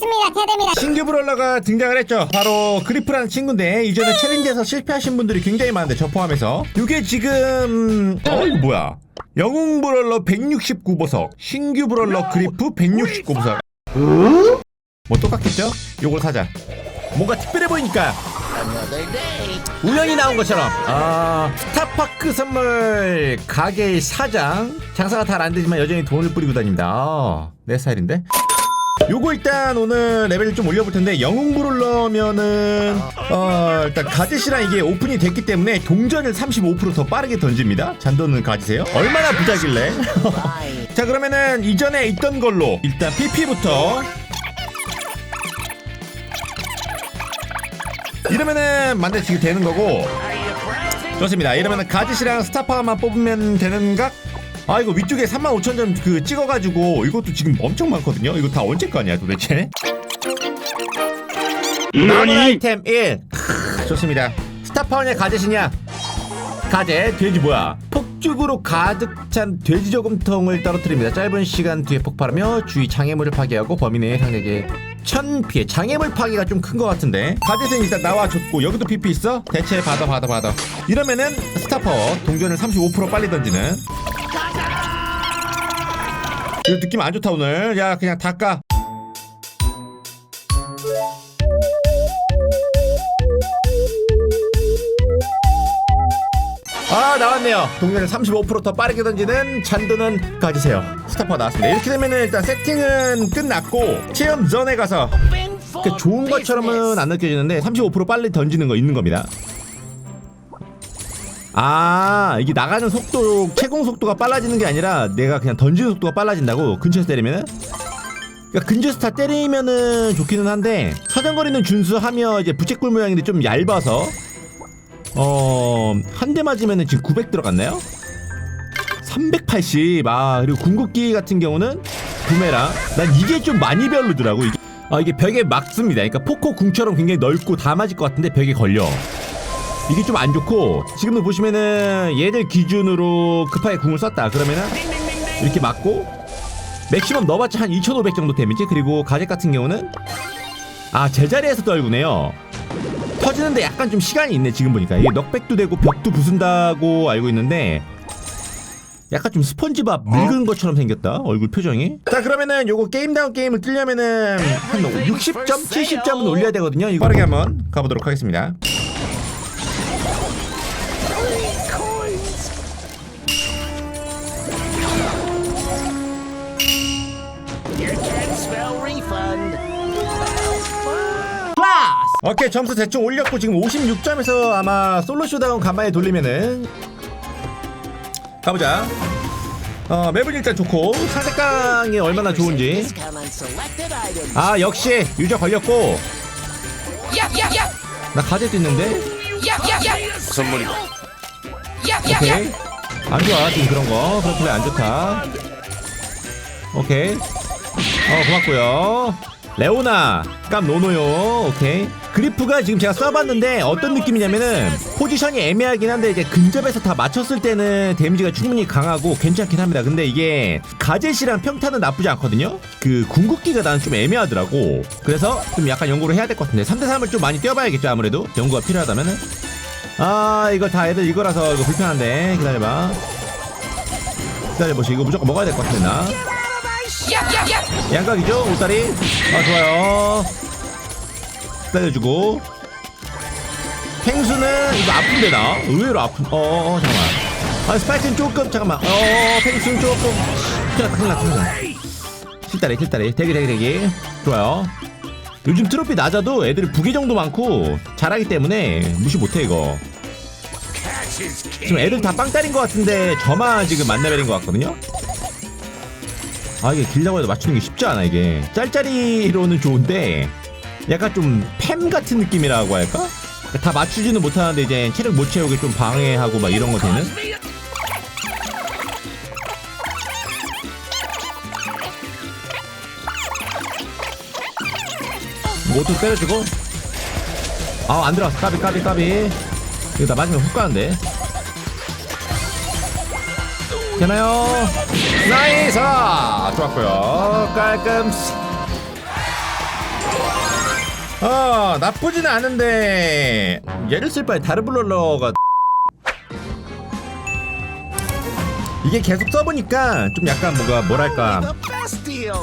맞습니다. 대대입니다. 신규 브롤러가 등장을 했죠. 바로 그리프라는 친구인데 이전에 챌린지에서 실패하신 분들이 굉장히 많은데 저 포함해서 이게 지금 어 이거 뭐야? 영웅 브롤러 169보석, 신규 브롤러 그리프 169보석. 뭐 똑같겠죠? 요걸 사자. 뭔가 특별해 보이니까 우연히 나온 것처럼 아 스타파크 선물 가게의 사장 장사가 잘 안 되지만 여전히 돈을 뿌리고 다닙니다. 아, 내 스타일인데. 요거 일단 오늘 레벨 좀 올려볼 텐데 영웅 브롤러면은 어 일단 가젯이랑 이게 오픈이 됐기 때문에 동전을 35%더 빠르게 던집니다. 잔돈은 가지세요. 얼마나 부자길래? 자 그러면은 이전에 있던 걸로 일단 PP부터 이러면은 만들어지게 되는 거고 좋습니다. 이러면은 가짓이랑 스타파만 뽑으면 되는 각? 아 이거 위쪽에 35,000점 그 찍어가지고 이것도 지금 엄청 많거든요. 이거 다 언제 거냐 도대체? 남은 아이템 1 크, 좋습니다. 스타파원의 가젯이냐? 가젯 돼지 뭐야? 폭죽으로 가득 찬 돼지 저금통을 떨어뜨립니다. 짧은 시간 뒤에 폭발하며 주위 장애물을 파괴하고 범위 내의 상대에게 천 피해. 장애물 파괴가 좀 큰 것 같은데. 가젯은 일단 나와줬고 여기도 PP 있어? 대체 받아 받아 받아. 이러면은 스타파워 동전을 35% 빨리 던지는. 이거 느낌 안 좋다 오늘. 야 그냥 다 까. 아 나왔네요 동전을 35%더 빠르게 던지는 잔돈은 가지세요 스타퍼 나왔습니다 이렇게 되면은 일단 세팅은 끝났고 체험 전에 가서 그 좋은 것처럼은 안 느껴지는데 35% 빨리 던지는 거 있는 겁니다 아 이게 나가는 속도 채공 속도가 빨라지는 게 아니라 내가 그냥 던지는 속도가 빨라진다고 근처에서 때리면은 그러니까 근처에서 다 때리면은 좋기는 한데 서정거리는 준수하며 이제 부채꼴 모양인데 좀 얇아서 어, 한 대 맞으면은 지금 900 들어갔나요? 380. 아, 그리고 궁극기 같은 경우는 구매랑. 난 이게 좀 많이 별로더라고. 이게. 아, 이게 벽에 막습니다. 그러니까 포코 궁처럼 굉장히 넓고 다 맞을 것 같은데 벽에 걸려. 이게 좀 안 좋고 지금도 보시면은 얘들 기준으로 급하게 궁을 썼다. 그러면은 이렇게 맞고 맥시멈 넣어봤자 한 2,500 정도 데미지. 그리고 가젯 같은 경우는 아 제자리에서 떨구네요. 터지는데 약간 좀 시간이 있네 지금 보니까. 이게 넉백도 되고 벽도 부순다고 알고 있는데 약간 좀 스펀지밥 늙은 것처럼 생겼다 얼굴 표정이. 자 그러면은 요거 게임다운 게임을 뜨려면은 한 60점 70점은 올려야 되거든요. 이거 빠르게 한번 가보도록 하겠습니다 오케이 점수 대충 올렸고 지금 56점에서 아마 솔로 쇼다운 간만에 돌리면은 가보자. 어 맵은 일단 좋고 상대깡이 얼마나 좋은지. 아 역시 유저 걸렸고. 나 가젯도 있는데? 선물이다. 오케이. 안 좋아 지금 그런 거. 그런 플레이 안 좋다. 오케이. 어 고맙고요 레오나 깜 노노요 오케이. 그리프가 지금 제가 써봤는데 어떤 느낌이냐면은 포지션이 애매하긴 한데 이제 근접에서 다 맞췄을 때는 데미지가 충분히 강하고 괜찮긴 합니다. 근데 이게 가젯이랑 평타는 나쁘지 않거든요. 그 궁극기가 나는 좀 애매하더라고. 그래서 좀 약간 연구를 해야 될 것 같은데 3대3을 좀 많이 뛰어봐야겠죠 아무래도. 연구가 필요하다면은. 아 이거 다 애들 이거라서 이거 불편한데. 기다려봐. 기다려보시 이거 무조건 먹어야 될 것 같은데 나 양각이죠 옷다리? 아 좋아요. 기다려주고. 펭수는 이거 아픈데 나? 의외로 아픈 어, 어, 어 잠깐만. 아 스파이크는 조금 잠깐만. 어 펭수는 조금. 큰일 났다 큰일 났다 큰일 났다. 킬다리 킬다리. 대기 대기 대기. 좋아요. 요즘 트로피 낮아도 애들이 부계 정도 많고 잘하기 때문에 무시 못해 이거. 지금 애들 다 빵따린 것 같은데 저만 지금 만레벨인 것 같거든요 아 이게 길다고 해도 맞추는 게 쉽지 않아 이게. 짤짤이로는 좋은데 약간 좀 팸 같은 느낌이라고 할까? 다 맞추지는 못하는데 이제 체력 못 채우게 좀 방해하고 막 이런 거 되는? 모두 때려주고? 아 안 들어왔어. 까비 까비 까비. 이거 나 맞으면 훅 가는데 되나요? 나이스 좋았고요 깔끔 어 나쁘지는 않은데 얘를 쓸 바에 다르블러러가 이게 계속 써보니까 좀 약간 뭐가 뭐랄까.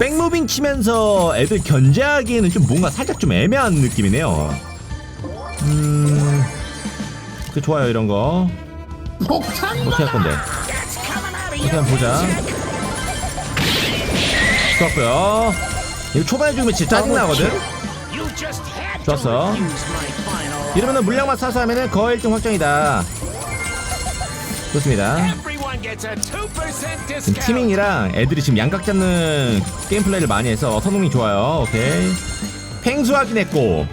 백무빙 치면서 애들 견제하기에는 좀 뭔가 살짝 좀 애매한 느낌이네요. 음, 그 좋아요 이런 거. 어떻게 할 건데? 한번 보자. 좋았고요. 이거 초반에 죽으면 진짜 짜증 나거든. You just had 좋았어. 이러면은 물량만 사서 하면은 거의 1등 확정이다. 좋습니다. Everyone gets a 2% 지금 discount. 티밍이랑 애들이 지금 양각 잡는 게임 플레이를 많이 해서 선동이 좋아요. 오케이. 팽수 확인했고.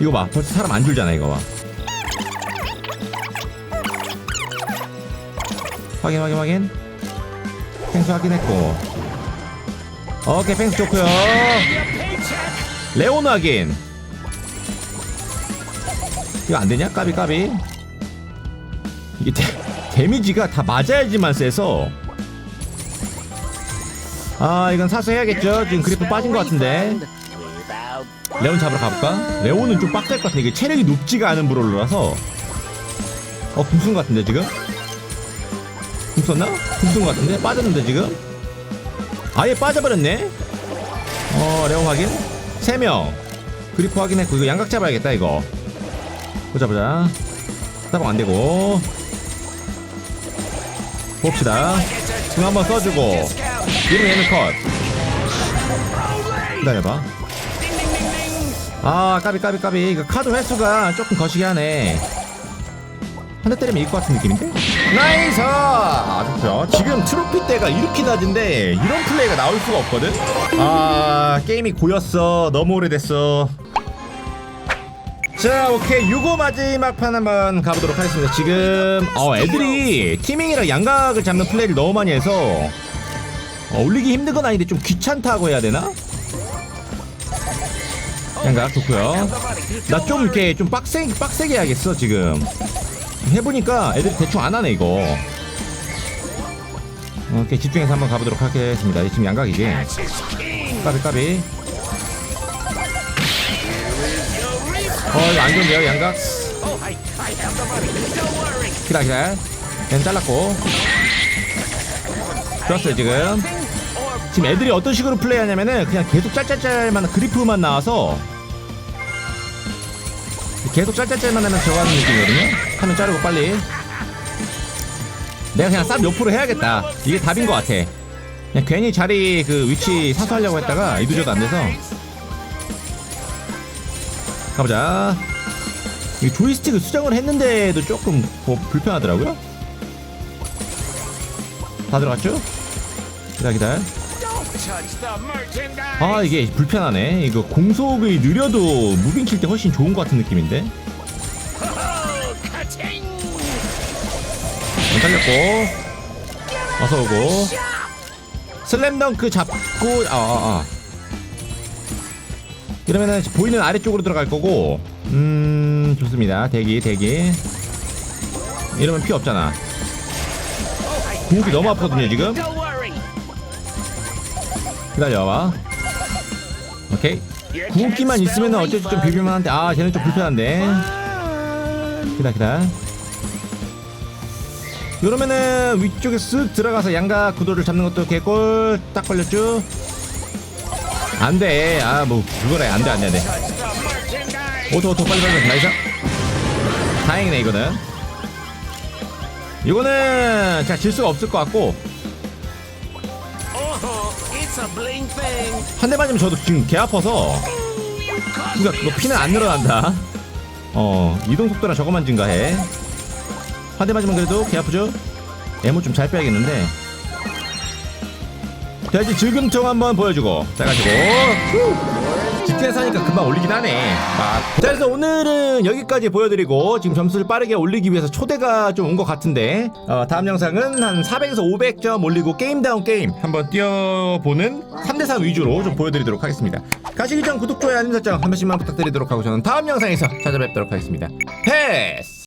이거 봐. 벌써 사람 안 줄잖아, 이거 봐. 확인, 확인, 확인. 팽수 확인했고. 오케이, 팽수 좋고요. 레온 확인. 이거 안 되냐? 까비, 까비. 이게 데, 데미지가 다 맞아야지만 세서. 아, 이건 사서 해야겠죠? 지금 그래프 빠진 것 같은데. 레온 잡으러 가볼까? 레온은 좀 빡셀 것 같은데 이게 체력이 높지가 않은 브롤러라서 어것 같은데 지금? 궁썼나? 궁쓴 것 같은데? 빠졌는데 지금? 아예 빠져버렸네? 어 레온 확인 3명 그리프 확인했고 이거 양각 잡아야겠다 이거 보자 보자 따봉 안되고 봅시다 지금 한번 써주고 이러면 얘는 컷 기다려봐 아 까비 까비 까비 이거 카드 횟수가 조금 거시기 하네 한 대 때리면 이길 것 같은 느낌인데? 나이스! 지금 트로피 때가 이렇게 낮은데 이런 플레이가 나올 수가 없거든? 아 게임이 고였어. 너무 오래됐어. 자 오케이. 유고 마지막 판 한번 가보도록 하겠습니다. 지금 어 애들이 티밍이랑 양각을 잡는 플레이를 너무 많이 해서 어, 올리기 힘든 건 아닌데 좀 귀찮다고 해야 되나? 양각 좋고요. 나 좀 이렇게 좀 빡세, 빡세게 해야겠어 지금. 해보니까 애들이 대충 안 하네 이거 오케이 집중해서 한번 가보도록 하겠습니다 지금 양각이지. 까비 까비. 어 이거 안 좋은데요 양각. 기다 기다 얘는 잘랐고 좋았어요 지금 지금 애들이 어떤 식으로 플레이하냐면은 그냥 계속 짤짤짤만 그리프만 나와서 계속 짤짤짤만 하면 저거 하는 느낌이거든요 하면 자르고 빨리 내가 그냥 쌈 옆으로 해야겠다. 이게 답인 것 같아. 그냥 괜히 자리 그 위치 사수하려고 했다가 이도저도 안 돼서. 가보자. 이 조이스틱을 수정을 했는데도 조금 뭐 불편하더라고요. 다 들어갔죠? 기다 기다. 아 이게 불편하네. 이거 공속이 느려도 무빙 칠때 훨씬 좋은 것 같은 느낌인데 살렸고. 어서 오고. 슬램덩크 잡고 아아 아, 아. 이러면은 보이는 아래쪽으로 들어갈 거고. 음 좋습니다. 대기 대기. 이러면 피 없잖아. 궁극이 너무 아프거든요 지금. 기다려봐. 오케이. 궁극기만 있으면 어쩔 좀 비빌만한데. 아 쟤는 좀 불편한데. 기다 기다 이러면은 위쪽에 쓱 들어가서 양각 구도를 잡는 것도 개꿀 딱 걸렸죠 안돼 아 뭐 그거래 안돼 안돼 안돼. 오토 오토 빨리 빨리 나이스 다행이네 이거는 이거는 자 질 수가 없을 것 같고. 한 대 맞으면 저도 지금 개 아파서 그러니까 그거 피는 안 늘어난다. 어 이동 속도랑 저것만 증가해. 한 대 맞으면 그래도 개 아프죠? 에모 좀 잘 빼야겠는데. 돼지 질금통 한번 보여주고 자 가지고 집중해서 하니까 금방 올리긴 하네 막. 자 그래서 오늘은 여기까지 보여드리고 지금 점수를 빠르게 올리기 위해서 초대가 좀 온 것 같은데 어, 다음 영상은 한 400에서 500점 올리고 게임다운 게임 한번 뛰어보는 3대3 위주로 좀 보여드리도록 하겠습니다 가시기 전 구독, 좋아요, 알림 설정 한 번씩만 부탁드리도록 하고 저는 다음 영상에서 찾아뵙도록 하겠습니다 패스